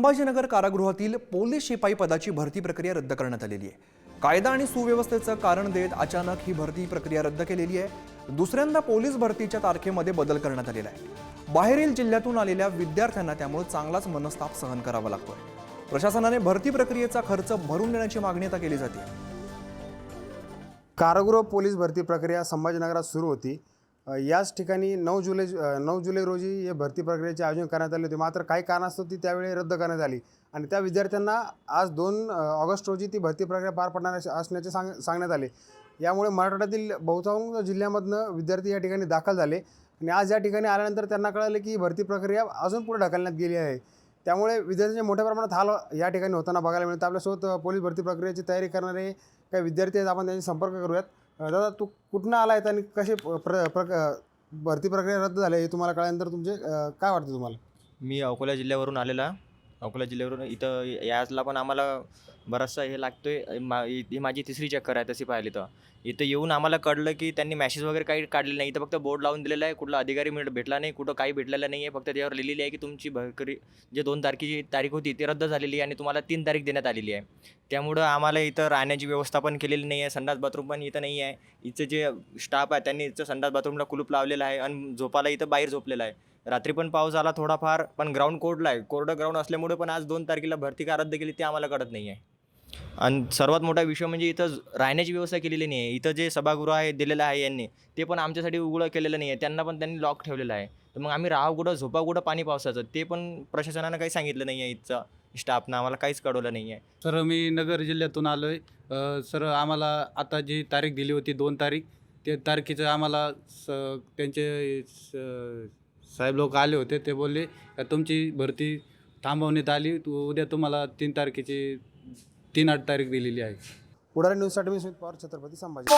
संभाजीनगर कारागृहातील पोलीस शिपाई पदाची भरती प्रक्रिया रद्द करण्यात आलेली आहे. कायदा आणि सुव्यवस्थेचं कारण देत अचानक ही भरती प्रक्रिया रद्द केलेली आहे. दुसऱ्यांदा पोलीस भरतीच्या तारखेमध्ये बदल करण्यात आलेला आहे. बाहेरील जिल्ह्यातून आलेल्या विद्यार्थ्यांना त्यामुळे चांगलाच मनस्ताप सहन करावा लागतोय. प्रशासनाने भरती प्रक्रियेचा खर्च भरून देण्याची मागणी आता केली जाते. कारागृह पोलीस भरती प्रक्रिया संभाजीनगरात सुरू होती. याच ठिकाणी नऊ जुलै नऊ जुलै रोजी हे भरती प्रक्रियेचे आयोजन करण्यात आले होते. मात्र काही कारणास्तव ती त्यावेळी रद्द करण्यात आली. आणि त्या विद्यार्थ्यांना आज दोन ऑगस्ट रोजी ती भरती प्रक्रिया पार पडणार असण्याचे सांग सांगण्यात आले. यामुळे मराठवाड्यातील बहुतांश जिल्ह्यामधनं विद्यार्थी या ठिकाणी दाखल झाले. आणि आज या ठिकाणी आल्यानंतर त्यांना कळाले की ही भरती प्रक्रिया अजून पुढे ढकलण्यात गेली आहे. त्यामुळे विद्यार्थ्यांचे मोठ्या प्रमाणात हाल या ठिकाणी होताना बघायला मिळतं आपल्यासोबत पोलीस भरती प्रक्रियेची तयारी करणारे काही विद्यार्थी आहेत. आपण त्यांचे संपर्क करूयात. दादा तू कुठनं आला आहेत आणि कसे प्र प्र प्रक भरती प्रक्रिया रद्द झाली हे तुम्हाला कळल्यानंतर तुमचे काय वाटतं तुम्हाला? मी अकोला जिल्ह्यावरून आलेला अकोला जिल्ह्यावरून इथं याजला पण आम्हाला बराचसा हे लागतोय. मा ही माझी तिसरी चक्कर आहे तशी पाहिली तर. इथं येऊन आम्हाला कळलं की त्यांनी मॅसेज वगैरे काही काढले नाही. इथं फक्त बोर्ड लावून दिलेला आहे. कुठला अधिकारी मिळ भेटला नाही. कुठं काही भेटलेलं नाही आहे. फक्त त्यावर लिहिलेली आहे की तुमची भरकरी जे दोन तारखेची तारीख होती ती रद्द झालेली आहे आणि तुम्हाला तीन तारीख देण्यात आलेली आहे. त्यामुळं आम्हाला इथं राहण्याची व्यवस्था पण केलेली नाही आहे. संडास बाथरूम पण इथं नाही आहे. इथं जे स्टाफ आहे त्यांनी इथं संडास बाथरूमला कुलूप लावलेला आहे आणि झोपाला इथं बाहेर झोपलेला आहे. रात्री पण पाऊस आला थोडाफार पण ग्राउंड कोर्टला आहे कोरडं ग्राउंड असल्यामुळे पण आज दोन तारखेला भरती का रद्द केली ते आम्हाला कळत नाही आहे आणि सर्वात मोठा विषय म्हणजे इथं राहण्याची व्यवस्था केलेली नाही आहे इथं जे सभागृह आहे दिलेलं आहे यांनी ते पण आमच्यासाठी उघडं केलेलं नाही आहे त्यांना पण त्यांनी लॉक ठेवलेलं आहे. तर मग आम्ही राहा कुठं झोपा कुठं पाणी पावसाचं? ते पण प्रशासनानं काही सांगितलं नाही आहे इथचं स्टाफनं आम्हाला काहीच कळवलं नाही आहे सर मी नगर जिल्ह्यातून आलो आहे सर आम्हाला आता जी तारीख दिली होती दोन तारीख त्या तारखेचं आम्हाला स त्यांचे स- साहेब लोक आले होते ते बोलले का तुमची भरती थांबवण्यात आली तू उद्या तुम्हाला तीन तारखेची तीन आठ तारीख दिलेली आहे. पुढारी न्यूजसाठी मी सुमित पवार छत्रपती संभाजी.